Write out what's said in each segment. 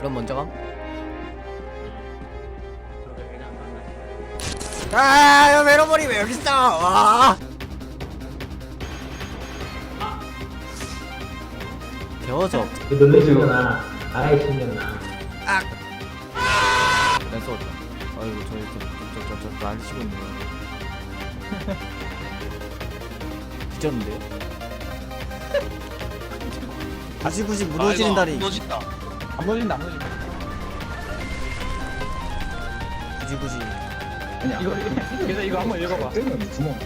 그럼 먼저 감. 아, 야, 메로머리 왜 여기 있어? 와. 겨워져. 그 놀래주구나. 아이 신기하나. 아. 난 쏘자. 아이고 저기 저저저저안 치고 있네. 뒤졌는데요? 굳이 굳이 무너지는 다리. 무너진다. 안 보진다 안 보진다 굳이 굳이. 이거 그래서 이거 한번 읽어봐 구멍.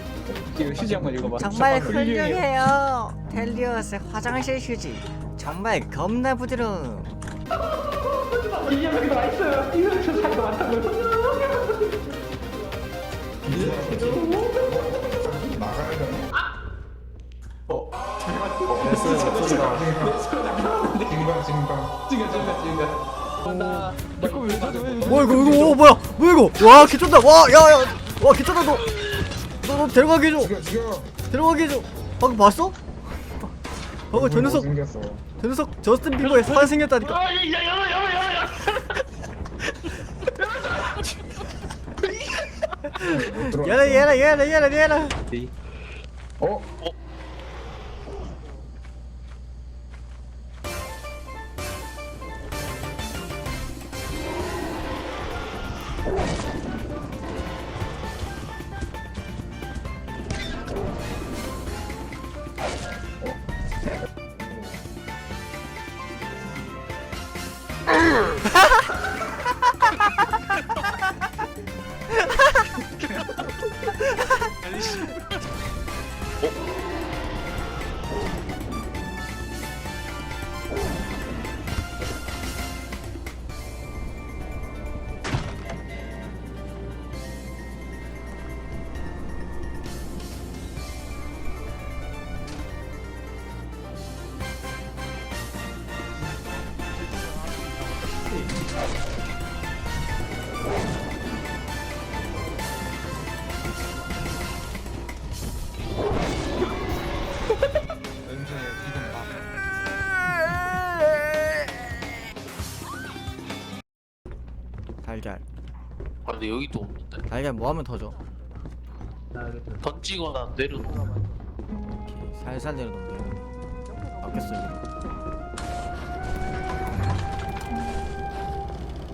이거 휴지 한번 읽어봐 정말 훌륭해요. 훌륭해요. 텔리어스 화장실 휴지. 정말 겁나 부드러움. 이 녀석이 나 있어요 이 녀석이 나 많다고 됐어요, 소주가. 징방 징방. 찡가 찡가 찡가 나 내거 왜 저래 왜뭐 이거 이거 어, 뭐야 뭐야 이거 와 개쩐다 와 야야 와 개쩐다 너너 너 데려가게 해줘 죽여 죽여. 데려가게 해줘 방금 봤어? 방금 저 녀석 생겼어. 저 녀석 저스틴 비버의 사 생겼다니까 못 들어왔어. 얘라 얘라 얘라 얘라 얘라 어? 달 근데 여기도 없는데. 달걀 뭐 하면 터져 던지거나 내려놓나. 오케이 살살 내려놓으면 돼 바뀌었어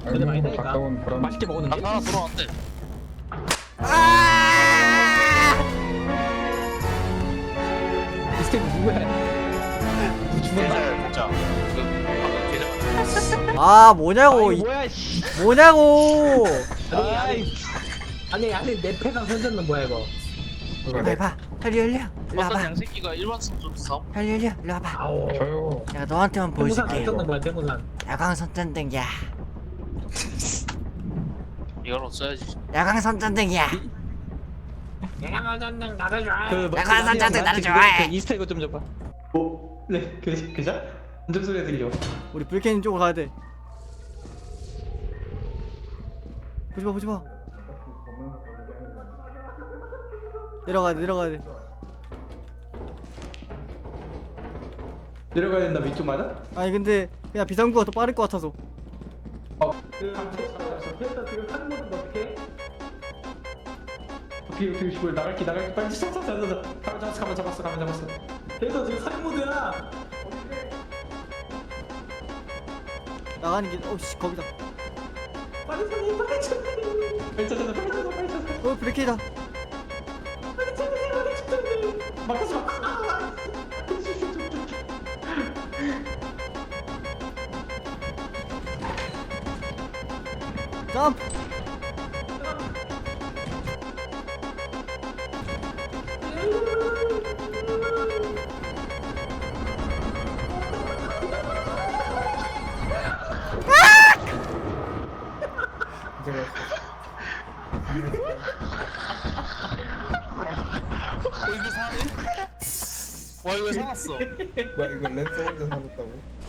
이거 근데 많이 되니까. 가까운 그런. 맛있게 먹었는데 하나 들어왔는데. 이 스텝 누구야 누구 죽었나 계좌, 계좌. 그, 방금 계좌. 아 뭐냐고 이, 뭐야 씨 뭐냐고 아이 아니 아니 내 패가 손잡는 뭐야 이거? 빨리 봐. 빨리 열려. 일로 어떤 와봐. 양새끼가 일반 선수 싸움. 빨리 열려. 일로 와봐. 아오. 저요. 내가 너한테만 보여줄게. 손잡는 거야 대무산 야광 손전등이야. 이걸로 써야지. 야광 손전등이야. 그 내가 손잡는 나를 좋아해. 그 이스터 이거 좀 줘봐. 뭐? 네 그, 그자? 안정 소리 들려. 우리 불케님 쪽으로 가야 돼 보지 마 보지 마. 내려가야 돼 내려가야 돼. 내려가야 된다 위쪽 맞아? 아니 근데 그냥 비상구가 더 빠를 것 같아서. 어. 됐다 지금 한 모드 어떻게? 나갈게 나갈게. 빨리 잡았어 가만 잡았어 가만 잡았어 가만 잡았어. 됐어 지금 살인 모드야. 나가는 게 어씨 거기다 빨리 살인 빨리 살인 빨리 찾아서 빨리 찾아서 빨리 어 브레이크다. 빨리 찾아서 빨리 찾아서 막하지 마 와, 이거 사놨어. 나 이거 랜서 혼자 살았다고.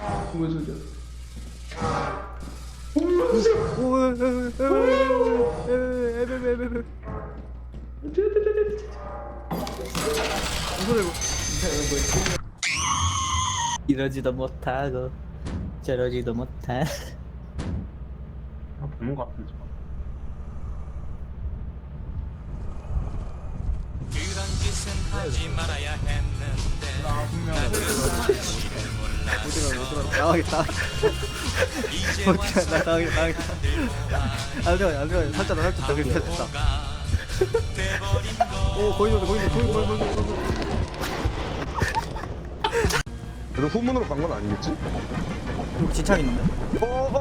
뭐야 저기야 이러지도 못하고 저러지도 못해. 아 보는 같은데 유런 짓은 하지 말아야 했는데. 나도 사실을 오지마 오지마 당황했다 오지마 나 당황했다 당황했다 안돼 안돼 살짝 살짝 저기 살짝 오 거의 온다 거의 온다 거의 거의 거의 거의 그래도 후문으로 간 건 아니겠지? 여기 진창 있는데? 어, 어, 어,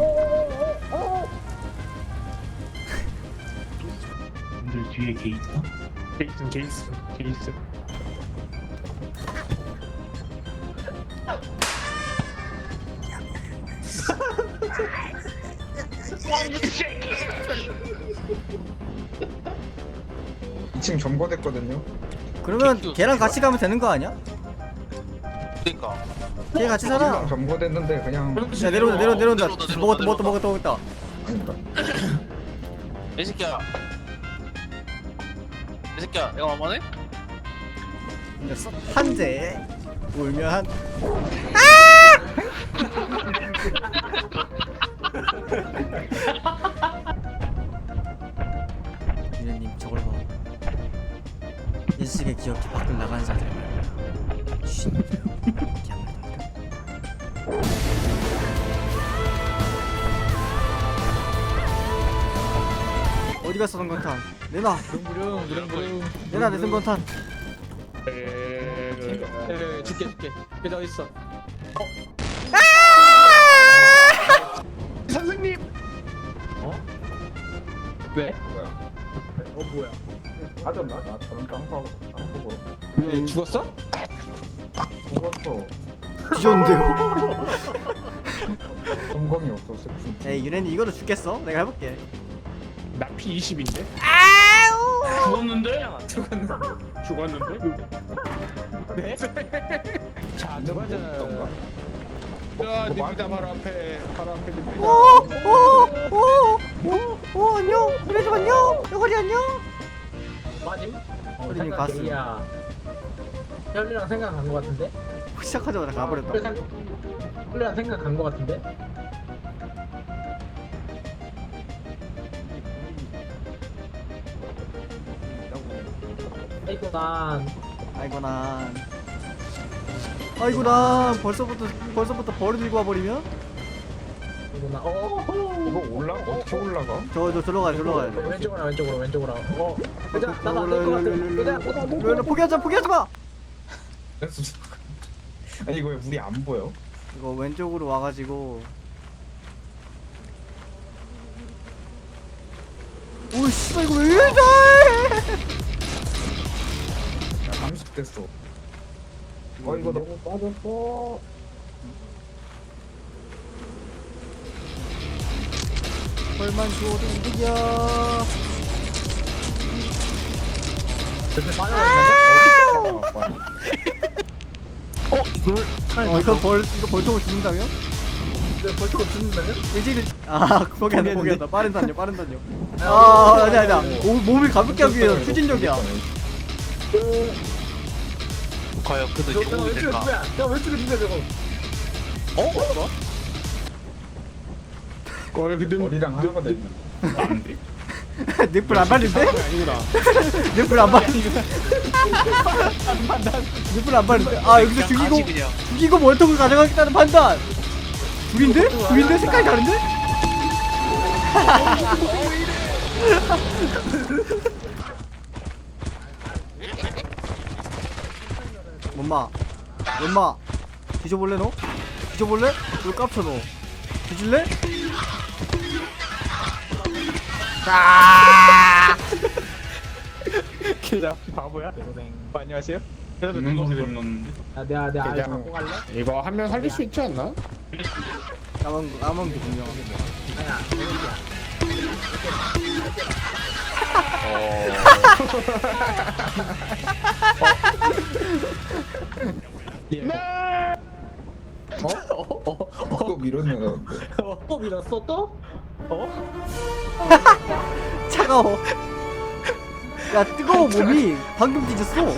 어, 어. 어, 어, 어. 분들 뒤에 게이트? 게이트 게이트 게이트. 층 점거됐거든요. 그러면 걔랑 같이 가면 되는 거 아니야? 그러니까 걔 같이 살아. 점거됐는데 그냥 야 내려온다, 내려온다, 내려온다. 내려온다, 먹었다, 먹었다, 먹었다, 먹었다. 아니다. 이 새끼야 이 새끼야 이거 만만해? 생겼어? 한재 울면 한. 아! 유현님 저걸 봐. 일식의 기억이 밖을 나가는 자들 말이야. 돼. 어디 갔어 성건탄? 내놔 부릉부릉 부릉부릉 내놔 내 성건탄 에 줄게 줄게 그래 어디 있어 선생님! 왜? 하 던가 나 저런 깡파 깡파고 왜 죽었어? 죽었어. 뒤졌는데요? 없어 슬픈. 에이 유렌이 이거로 죽겠어? 내가 해볼게 나 P20인데? 죽었는데? 죽었는데? 네? 자 들어가자 야, 닙니다 바로 앞에 바로 앞에 닙니다. 오오오오오 안녕 그래도 안녕 여거리 안녕 맞임? 어린이 가슴. 혈리랑 생각한 거 같은데? 시작하자마자 가버렸다 혈리랑 생각한 거 같은데? 아이고 난 아이고 난 아이고 난 벌써부터 벌써부터 벌을 들고 와버리면 아이고 난 어. 이거 올라? 어떻게 올라가? 저저 저로 가야 저로 가야 돼 왼쪽으로 왼쪽으로 왼쪽으로. 어. 여자 나도 안될것 같아. 일로, 나도 안될것 마 포기하지 마! 아니 이거 왜 물이 안 보여? 이거 왼쪽으로 와가지고. 오이 씨발 이거 왜 이래 야 30 됐어. 어 이거 너무 빠졌어. 벌만 주워도 이득이야 어 이거 벌 이거 벌통을 죽는다며? 벌초가 죽는다면? 일찍 아 포기한다 포기한다 빠른 단요 빠른 단요 아 아니야 아니야 오, 몸을 가볍게 하기 위해서 추진력이야 과연 그도 저, 이제 저 도움이 왼쪽에 될까? 누구야? 야 왼쪽에 누구야 저거? 어? 뭐? 걸 근데 머리랑 하나가 됐네. 안돼. 안 발린데? 아니구나. 안 발린데? 늪을 안 발린데? 아 여기서 죽이고 죽이고 월통을 가져가겠다는 판단 둘인데? 둘인데? 색깔이 다른데? 엄마 엄마 뒤져볼래 너? 뒤져볼래? 너 깝쳐 너 뒤질래? 기자 바보야. 안녕하세요. 그래도 있는 곳에 그랬는데. 야 내가 내가 아이 갖고 갈래? 이거 한 명 살릴 수 있지 않나? 까만 거 까만 게 분명하고 아야 여기야 그거 밀었네 나 어? 밀었어 또? 차가워. 야 뜨거워 몸이. 방금 뒤졌어. 오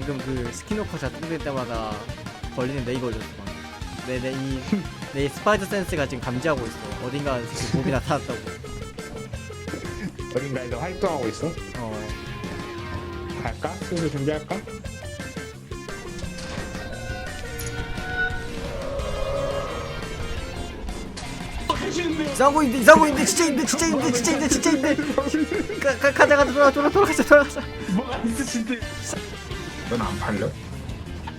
방금 그 스키노커 작동될 때마다 걸리는 네이 걸렸어 내내 이 내 스파이더 센스가 지금 감지하고 있어. 어딘가 몸이 나타났다고. 어딘가에서 활동하고 있어? 어. 갈까? 슬슬 준비할까? 이상한 거 있는데 이상한 거 있는데 진짜 있는데 진짜 있는데 진짜 있는데 진짜 있는데. 가, 가, 가자 가자 돌아 돌아 돌아가자 돌아가자 뭐가 있으신데 넌 안 팔려?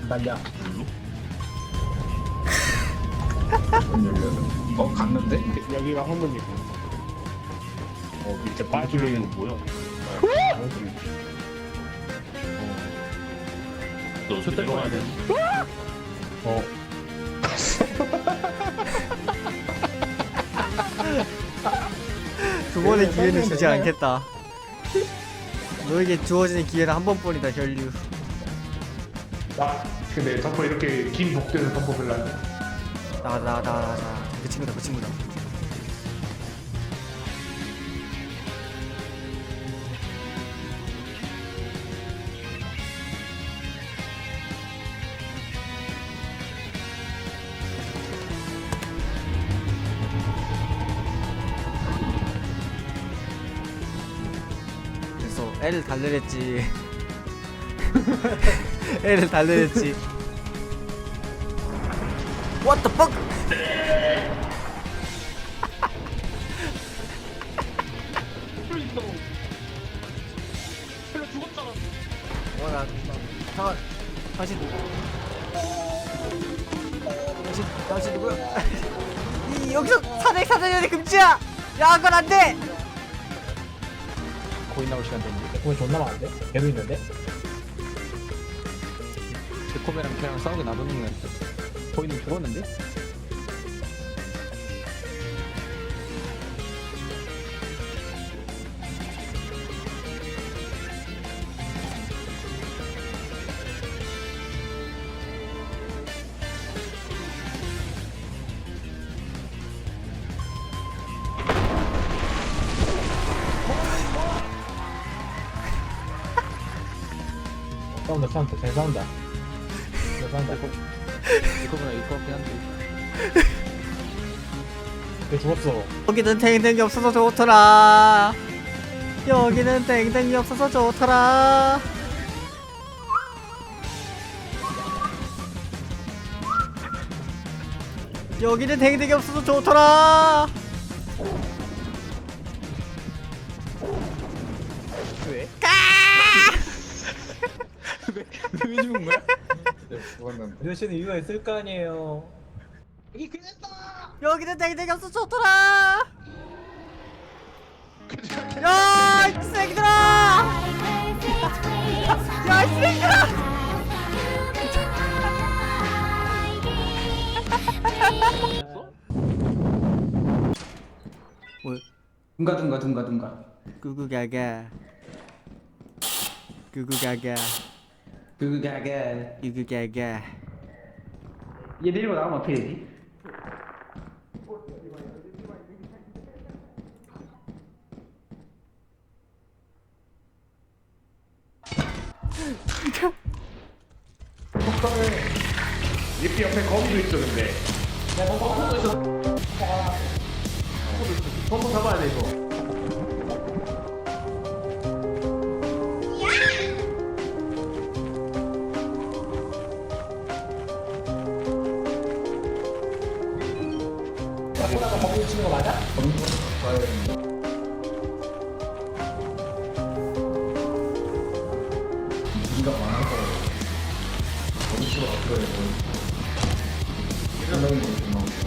날려. 문 열려는 어 갔는데? 여기가 화문이고. 어 밑에 빠지는 거 뭐야? 너 저때 돼. 어. 두 번의 기회는 주지 않겠다. 너에게 주어지는 기회는 한 번뿐이다 혈류 아, 근데 덮어 이렇게 긴 복되는 덮어 별로 나가 나가 나가 나가 그 친구다 그 친구다. 그래서 L을 달래랬지 L을 달래랬지 What the fuck? 와나 잠깐 당신 당신 당신 누구야? 이 여기서 사대 사대년의 금지야. 야 그건 안 돼. 거의 나올 시간 됐는데 그건 존나 많은데? 걔도 있는데? 데코베랑 걔랑 싸우게 놔두는 거야 거인은 죽었는데? 싸운다 싸운다. 잘 싸운다 잘 싸운다 데코베랑 이거 같긴 한데 걔 죽었어 여기는 댕댕이 없어서 좋더라. 여기는 댕댕이 없어서 좋더라. 여기는 댕댕이 없어서 좋더라. 왜 죽은 거야? 죽었는데 아저씨는 이유가 있을 거 아니에요 여기는 댕댕이 없어서 좋더라. 야, 이 새끼들아! 야, 이 새끼들아! 뭐, 둥가 둥가 둥가 둥가 구구가가. 구구가가. 으그가가 이그게게 얘 내리고 나오면 어떻게 되지? 예삐 옆에 검도 있어 근데 검도 있어 검도 잡아야 돼 이거 맞아? 무기가 많아서 어디서 왔어요 생각이 좀 나오죠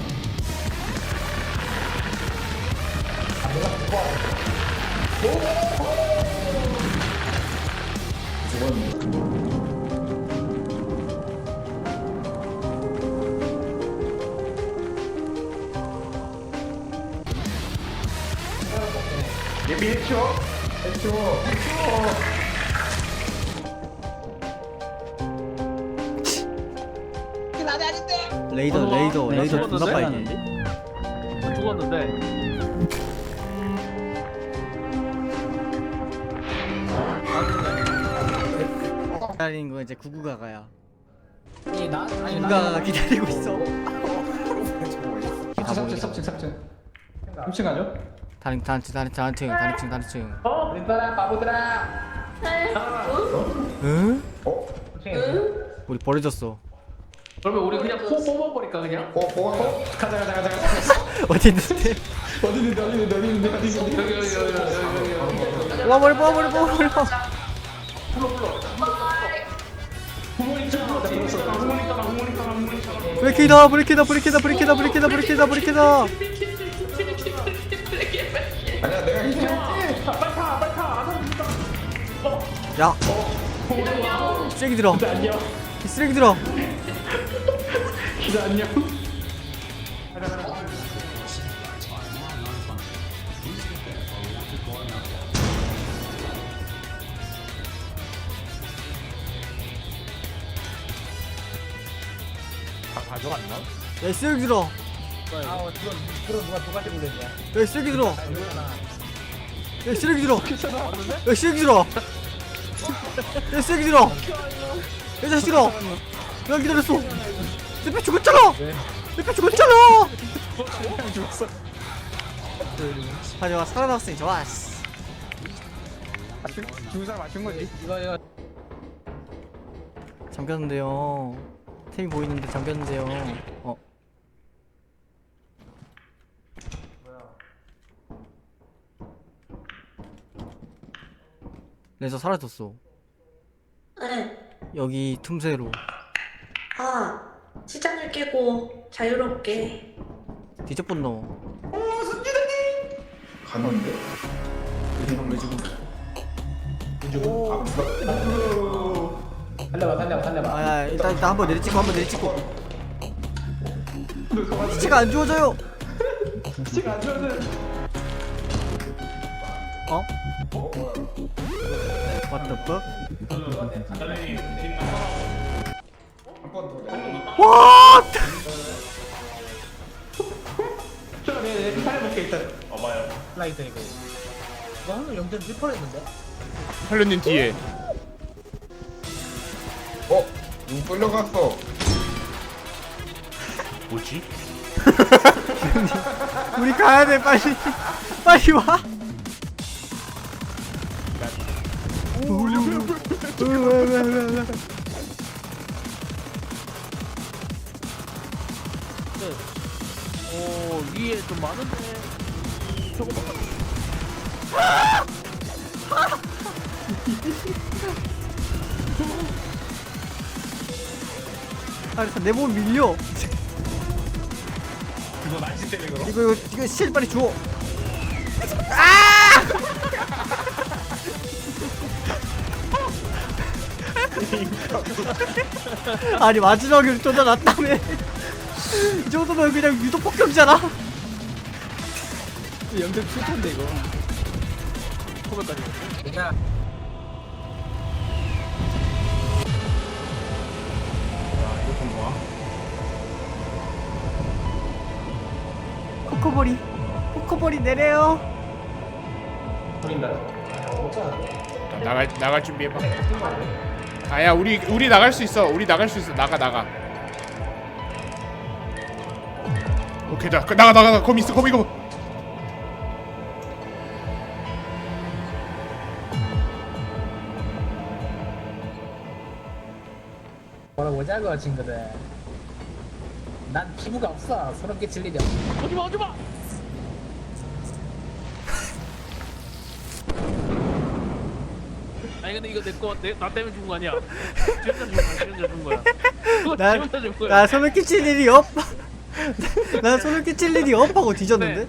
죽었는데 예삐 해쳐 레이더 어, 레이더 내가 레이더 존나 죽었는데? 빨리 죽었는데 기다리는 거 이제 구구가가야 아니 나 아니 구구가가 기다리고 있어 삽층 삽층 삽층 3층 아니야? 다른 다른 층 다른 다른 층 다른 층 다른 층 어? 우리따라 바보들아 응? 어? 우리 버려졌어 그러면 우리 그냥 포 뽑아버릴까 그냥? 어? 어? 가자 가자 가자 가자 어디 있는데? 어디 있는데 어디 있는데 어디 있는데 어디 있는데 여기 여기 여기 여기 여기 여기 뽑아버려 뽑아버려 뽑아버려 구멍 있잖아 구멍 있잖아 구멍 있잖아 구멍 있잖아 브레이크다 브레이크다 브레이크다 브레이크다 브레이크다 브레이크다 브레이크다 야. 쓰레기 들어. 안녕 쓰레기 들어. 안녕 야 쓰레기 들어. 아, 그럼, 그럼 누가 두 가지 불렀냐? 야 쓰레기 들어. 야 쓰레기 들어. 야 쓰레기 들어 야 쓰레기 들어. 야 자식 들어. 야 기다렸어. 내패 죽었잖아. 내패 죽었잖아. 하지마 살아남았으니 좋아 씨. 죽은 사람 맞춘 거지? 이거, 이거. 잠겼는데요. 템이 보이는데 잠겼는데요. 어. 레서 사라졌어 네. 여기 틈새로. 아, 시장을 깨고 자유롭게. 뒤집었노. 갔는데? 왜 지금 달려봐 달려봐 달려봐. 아야 일단 일단 한번 내리찍고 한번 내리찍고. 시체가 안 주워져요. 지금 안 좋아하는 어? What the fuck? 한번더 What? 저내 살려볼게 일단 라이트 이거. 이거 한명 0.1% 했는데? 할련님 뒤에 어? 눈 끌려갔어 뭐지? 우리 가야 돼 빨리 빨리 와 오 위에 좀 많은데 저거 봐 아니 내몸 밀려 이거 날씨 때문에 그럼? 이거 이거 이거 실 빨리 주워 아! 아니 마지막에 쫓아놨다며. 이 정도면 그냥 유도 폭격이잖아 0.7%인데 이거. 코백까지 그냥. 코코볼이 코코볼이 내려요. 보인다 나갈 나갈 준비해봐. 아야 우리 우리 나갈 수 있어. 우리 나갈 수 있어. 나가 나가. 오케이 자 그, 나가 나가 나가. 거미 있어 거미 거미 걸어보자고 친구들. 난 피부가 없어. 일이 없어. 오지마 오지마 아니 근데 이거 내거나 때문에 죽은 거 아니야 지원자 죽은 거야 지원자 죽은 거야 그거 난, 지원자 죽은 거야 나 소름 끼칠 일이 없. 난 소름 끼칠 일이 없 하고 뒤졌는데.